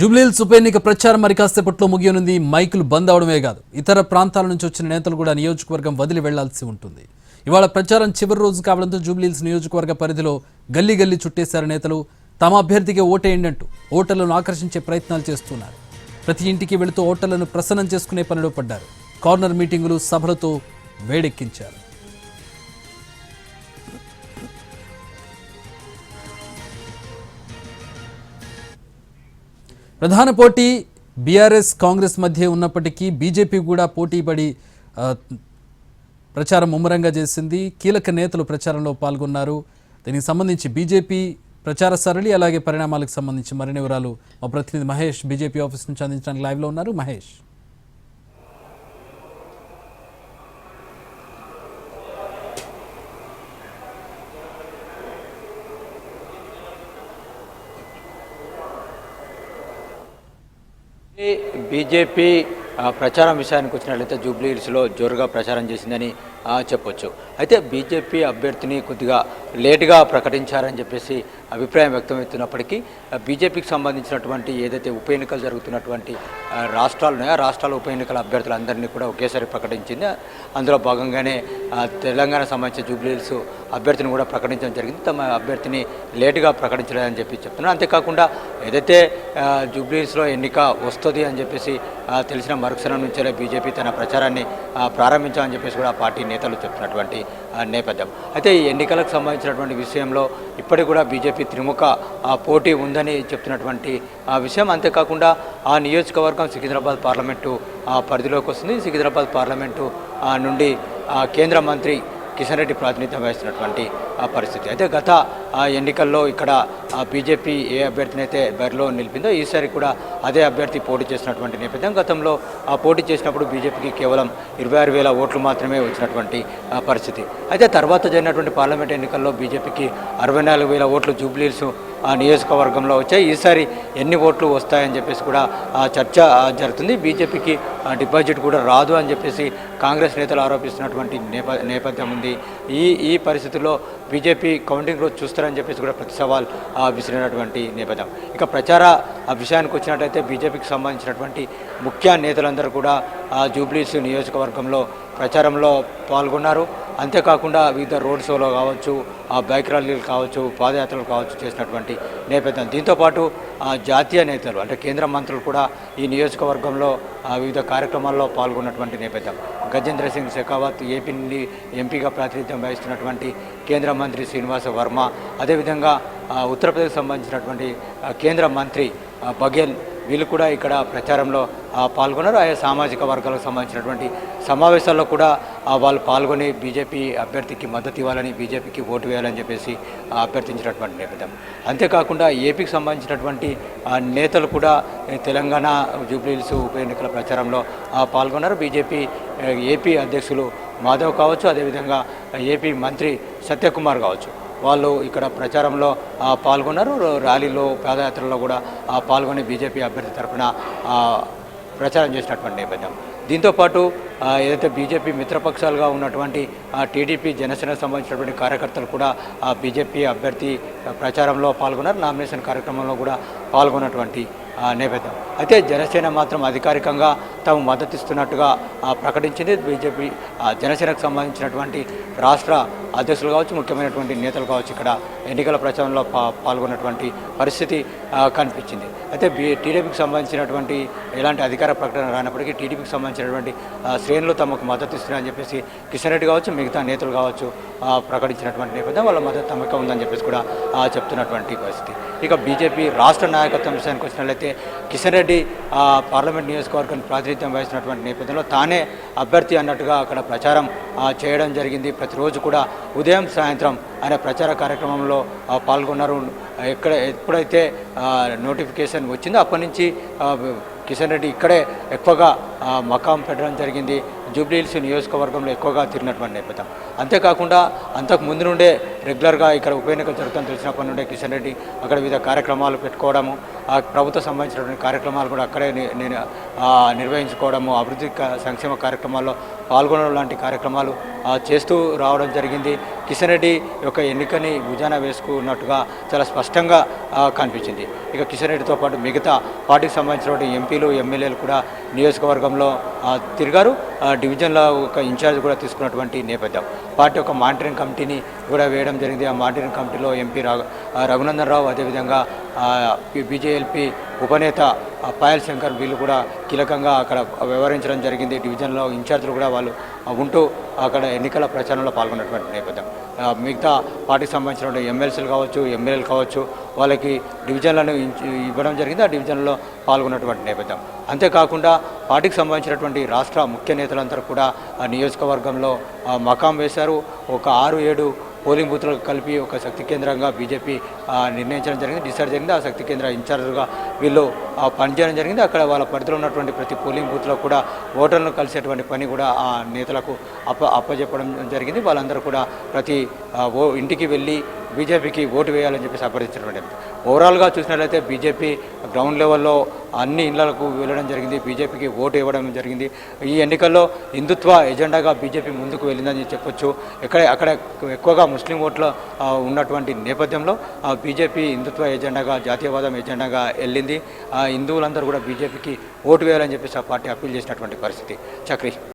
జూబ్లీహిల్స్ ఉప ఎన్నిక ప్రచారం మరి కాసేపట్లో ముగియనుంది. మైకులు బంద్ అవడమే కాదు. ఇతర ప్రాంతాల నుంచి వచ్చిన నేతలు కూడా నియోజకవర్గం వదిలి వెళ్ళాల్సి ఉంటుంది. ఇవాళ ప్రచారం చివరి రోజు కావడంతో జూబ్లీహిల్స్ నియోజకవర్గ పరిధిలో గల్లీ గల్లీ చుట్టేశారు నేతలు. తమ అభ్యర్థికి ఓటేయండి అంటూ ఓటర్లను ఆకర్షించే ప్రయత్నాలు చేస్తున్నారు. ప్రతి ఇంటికి వెళుతూ ఓటర్లను ప్రసన్నం చేసుకునే పనిలో పడ్డారు. కార్నర్ మీటింగులు సభలతో వేడెక్కించారు. ప్రధాన పోటీ బీఆర్ఎస్ కాంగ్రెస్ మధ్య ఉన్నప్పటికీ బీజేపీ కూడా పోటీ పడి ప్రచారం ముమ్మరంగా చేసింది. కీలక నేతలు ప్రచారంలో పాల్గొన్నారు. దీనికి సంబంధించి బీజేపీ ప్రచార సరళి అలాగే పరిణామాలకు సంబంధించి మరిన్ని వివరాలు మా ప్రతినిధి మహేష్ బీజేపీ ఆఫీస్ నుంచి అందించడానికి లైవ్లో ఉన్నారు. మహేష్. బీజేపీ ప్రచారం విషయానికి వచ్చినట్లయితే జూబ్లీ హిల్స్లో జోరుగా ప్రచారం చేసిందని చెప్పొచ్చు. అయితే బీజేపీ అభ్యర్థిని కొద్దిగా లేటుగా ప్రకటించారని చెప్పేసి అభిప్రాయం వ్యక్తమవుతున్నప్పటికీ బీజేపీకి సంబంధించినటువంటి ఏదైతే ఉప ఎన్నికలు జరుగుతున్నటువంటి రాష్ట్రాలు ఉన్నాయో రాష్ట్రాల ఉప ఎన్నికల అభ్యర్థులందరినీ కూడా ఒకేసారి ప్రకటించింది. అందులో భాగంగానే తెలంగాణ సంబంధించిన జూబ్లీహిల్స్ అభ్యర్థిని కూడా ప్రకటించడం జరిగింది. తమ అభ్యర్థిని లేటుగా ప్రకటించలేదని చెప్పి చెప్తున్నారు. అంతేకాకుండా ఏదైతే ఆ, ఎన్నిక వస్తుంది అని చెప్పేసి తెలిసిన మరుక్షణం నుంచే బీజేపీ తన ప్రచారాన్ని ప్రారంభించామని చెప్పేసి కూడా పార్టీ నేతలు చెప్తున్నటువంటి ఆ, నేపథ్యం. అయితే ఈ ఎన్నికలకు సంబంధించినటువంటి విషయంలో ఇప్పటికి కూడా బీజేపీ త్రిముఖ ఆ, పోటీ ఉందని చెప్తున్నటువంటి ఆ విషయం. అంతేకాకుండా ఆ నియోజకవర్గం సికింద్రాబాద్ పార్లమెంటు ఆ, పరిధిలోకి వస్తుంది. సికింద్రాబాద్ పార్లమెంటు ఆ, నుండి ఆ, కేంద్ర మంత్రి కిషన్ రెడ్డి ప్రాతినిధ్యం వహిస్తున్నటువంటి ఆ పరిస్థితి. అయితే గత ఎన్నికల్లో ఇక్కడ బీజేపీ ఏ అభ్యర్థిని అయితే బరిలో నిలిపిందో ఈసారి కూడా అదే అభ్యర్థి పోటీ చేసినటువంటి నేపథ్యం. గతంలో ఆ పోటీ చేసినప్పుడు బీజేపీకి కేవలం ఇరవై ఆరు వేల ఓట్లు మాత్రమే వచ్చినటువంటి పరిస్థితి. అయితే తర్వాత జరిగినటువంటి పార్లమెంట్ ఎన్నికల్లో బీజేపీకి అరవై నాలుగు వేల ఓట్లు జూబ్లీస్ ఆ నియోజకవర్గంలో వచ్చాయి. ఈసారి ఎన్ని ఓట్లు వస్తాయని చెప్పేసి కూడా ఆ చర్చ జరుగుతుంది. బీజేపీకి డిపాజిట్ కూడా రాదు అని చెప్పేసి కాంగ్రెస్ నేతలు ఆరోపిస్తున్నటువంటి నేప నేపథ్యం ఉంది. ఈ ఈ పరిస్థితుల్లో బీజేపీ కౌంటింగ్ రోజు చూస్తారని చెప్పేసి కూడా ప్రతి సవాల్ విసిరినటువంటి నేపథ్యం. ఇక ప్రచార ఆ, విషయానికి వచ్చినట్లయితే బీజేపీకి సంబంధించినటువంటి ముఖ్య నేతలందరూ కూడా ఆ, జూబ్లీస్ నియోజకవర్గంలో ప్రచారంలో పాల్గొన్నారు. అంతేకాకుండా వివిధ రోడ్ షోలో కావచ్చు ఆ బైక్ ర్యాలీలు కావచ్చు పాదయాత్రలు కావచ్చు చేసినటువంటి నేపథ్యం. దీంతోపాటు ఆ, జాతీయ నేతలు అంటే కేంద్ర మంత్రులు కూడా ఈ నియోజకవర్గంలో వివిధ కార్యక్రమాల్లో పాల్గొన్నటువంటి నేపథ్యం. గజేంద్ర సింగ్ షెకావత్ ఏపీ నుండి ఎంపీగా ప్రాతినిధ్యం వహిస్తున్నటువంటి కేంద్ర మంత్రి శ్రీనివాస వర్మ అదేవిధంగా ఉత్తరప్రదేశ్ సంబంధించినటువంటి కేంద్ర మంత్రి బఘేల్ వీళ్ళు కూడా ఇక్కడ ప్రచారంలో ఆ, పాల్గొన్నారు. ఆయా సామాజిక వర్గాలకు సంబంధించినటువంటి సమావేశాల్లో కూడా వాళ్ళు పాల్గొని బీజేపీ అభ్యర్థికి మద్దతు ఇవ్వాలని బీజేపీకి ఓటు వేయాలని చెప్పేసి అభ్యర్థించినటువంటి నేపథ్యం. అంతేకాకుండా ఏపీకి సంబంధించినటువంటి నేతలు కూడా తెలంగాణ జూబ్లీహిల్స్ ఉప ఎన్నికల ప్రచారంలో ఆ, పాల్గొన్నారు. బీజేపీ ఏపీ అధ్యక్షులు మాధవ్ కావచ్చు అదేవిధంగా ఏపీ మంత్రి సత్యకుమార్ కావచ్చు. వాళ్ళు ఇక్కడ ప్రచారంలో పాల్గొన్నారు. ర్యాలీలో పాదయాత్రలో కూడా పాల్గొని బీజేపీ అభ్యర్థి తరఫున ప్రచారం చేసినటువంటి నేపథ్యం. దీంతోపాటు ఏదైతే బీజేపీ మిత్రపక్షాలుగా ఉన్నటువంటి టీడీపీ జనసేనకు సంబంధించినటువంటి కార్యకర్తలు కూడా బీజేపీ అభ్యర్థి ప్రచారంలో పాల్గొన్నారు. నామినేషన్ కార్యక్రమంలో కూడా పాల్గొన్నటువంటి నేపథ్యం. అయితే జనసేన మాత్రం అధికారికంగా తాము మద్దతిస్తున్నట్టుగా ప్రకటించింది బీజేపీ జనసేనకు సంబంధించినటువంటి రాష్ట్ర అధ్యక్షులు కావచ్చు ముఖ్యమైనటువంటి నేతలు కావచ్చు ఇక్కడ ఎన్నికల ప్రచారంలో పా పాల్గొన్నటువంటి పరిస్థితి కనిపించింది. అయితే బీ టీడీపీకి సంబంధించినటువంటి ఎలాంటి అధికార ప్రకటన రానప్పటికీ టీడీపీకి సంబంధించినటువంటి శ్రేణులు తమకు మద్దతు ఇస్తున్నారని చెప్పేసి కిషన్ రెడ్డి కావచ్చు మిగతా నేతలు కావచ్చు ప్రకటించినటువంటి నేపథ్యం వాళ్ళ మద్దతు తమకే ఉందని చెప్పేసి కూడా చెప్తున్నటువంటి పరిస్థితి. ఇక బీజేపీ రాష్ట్ర నాయకత్వం విషయానికి వచ్చినట్లయితే కిషన్ రెడ్డి పార్లమెంట్ నియోజకవర్గాన్ని ప్రాతినిధ్యం వహిస్తున్నటువంటి నేపథ్యంలో తానే అభ్యర్థి అన్నట్టుగా అక్కడ ప్రచారం చేయడం జరిగింది. ప్రతిరోజు కూడా ఉదయం సాయంత్రం ఆయన ప్రచార కార్యక్రమంలో పాల్గొన్నారు. ఎక్కడ ఎప్పుడైతే నోటిఫికేషన్ వచ్చిందో అప్పటి నుంచి కిషన్ రెడ్డి ఇక్కడే ఎక్కువగా మకాం పెట్టడం జరిగింది. జూబ్లీహిల్స్ నియోజకవర్గంలో ఎక్కువగా తిరిగినటువంటి నేపథ్యం. అంతేకాకుండా అంతకు ముందు నుండే రెగ్యులర్గా ఇక్కడ ఉప ఎన్నికలు జరుగుతుందని తెలిసినప్పటి నుండి కిషన్ రెడ్డి అక్కడ వివిధ కార్యక్రమాలు పెట్టుకోవడము ఆ ప్రభుత్వ సంబంధించినటువంటి కార్యక్రమాలు కూడా అక్కడే నేను నిర్వహించుకోవడము అభివృద్ధి సంక్షేమ కార్యక్రమాల్లో పాల్గొనడం లాంటి కార్యక్రమాలు చేస్తూ రావడం జరిగింది. కిషన్ రెడ్డి యొక్క ఎన్నికని భుజాన వేసుకున్నట్టుగా చాలా స్పష్టంగా కనిపించింది. ఇక కిషన్ రెడ్డితో పాటు మిగతా పార్టీకి సంబంధించినటువంటి ఎంపీలు ఎమ్మెల్యేలు కూడా నియోజకవర్గంలో తిరిగారు. డివిజన్లో ఒక ఇన్ఛార్జ్ కూడా తీసుకున్నటువంటి నేపథ్యం. పార్టీ యొక్క మానిటరింగ్ కమిటీని కూడా వేయడం జరిగింది. ఆ మానిటరింగ్ కమిటీలో ఎంపీ రఘునందన్ రావు అదేవిధంగా బీజేఎల్పీ ఉపనేత పాయల్ శంకర్ వీళ్ళు కూడా కీలకంగా అక్కడ వ్యవహరించడం జరిగింది. డివిజన్లో ఇన్ఛార్జీలు కూడా వాళ్ళు ఉంటూ అక్కడ ఎన్నికల ప్రచారంలో పాల్గొన్నటువంటి నేపథ్యం. మిగతా పార్టీకి సంబంధించినటువంటి ఎమ్మెల్సీలు కావచ్చు ఎమ్మెల్యేలు కావచ్చు వాళ్ళకి డివిజన్లను ఇవ్వడం జరిగింది. ఆ డివిజన్లో పాల్గొన్నటువంటి నేపథ్యం. అంతేకాకుండా పార్టీకి సంబంధించినటువంటి రాష్ట్ర ముఖ్య నేతలందరూ కూడా నియోజకవర్గంలో మకాం వేశారు. ఒక ఆరు ఏడు పోలింగ్ బూత్లకు కలిపి ఒక శక్తి కేంద్రంగా బీజేపీ నిర్ణయించడం జరిగింది. డిసైడ్ జరిగింది. ఆ శక్తి కేంద్ర ఇన్ఛార్జ్గా వీళ్ళు పనిచేయడం జరిగింది. అక్కడ వాళ్ళ పరిధిలో ఉన్నటువంటి ప్రతి పోలింగ్ బూత్లో కూడా ఓటర్లను కలిసేటువంటి పని కూడా ఆ నేతలకు అప్ప అప్పజెప్పడం జరిగింది. వాళ్ళందరూ కూడా ప్రతి ఓ ఇంటికి వెళ్ళి బీజేపీకి ఓటు వేయాలని చెప్పేసి అభ్యర్థించడం ఓవరాల్గా చూసినట్లయితే బీజేపీ గ్రౌండ్ లెవెల్లో అన్ని ఇళ్ళకు వెళ్ళడం జరిగింది బీజేపీకి ఓటు ఇవ్వడం జరిగింది. ఈ ఎన్నికల్లో హిందుత్వ ఎజెండాగా బీజేపీ ముందుకు వెళ్ళిందని చెప్పొచ్చు. ఎక్కడ అక్కడ ఎక్కువగా ముస్లిం ఓట్లు ఉన్నటువంటి నేపథ్యంలో ఆ, బీజేపీ హిందుత్వ ఎజెండాగా జాతీయవాదం ఎజెండాగా వెళ్ళింది. ఆ, హిందువులందరూ కూడా బీజేపీకి ఓటు వేయాలని చెప్పేసి ఆ పార్టీ అప్పీల్ చేసినటువంటి పరిస్థితి. చక్రి.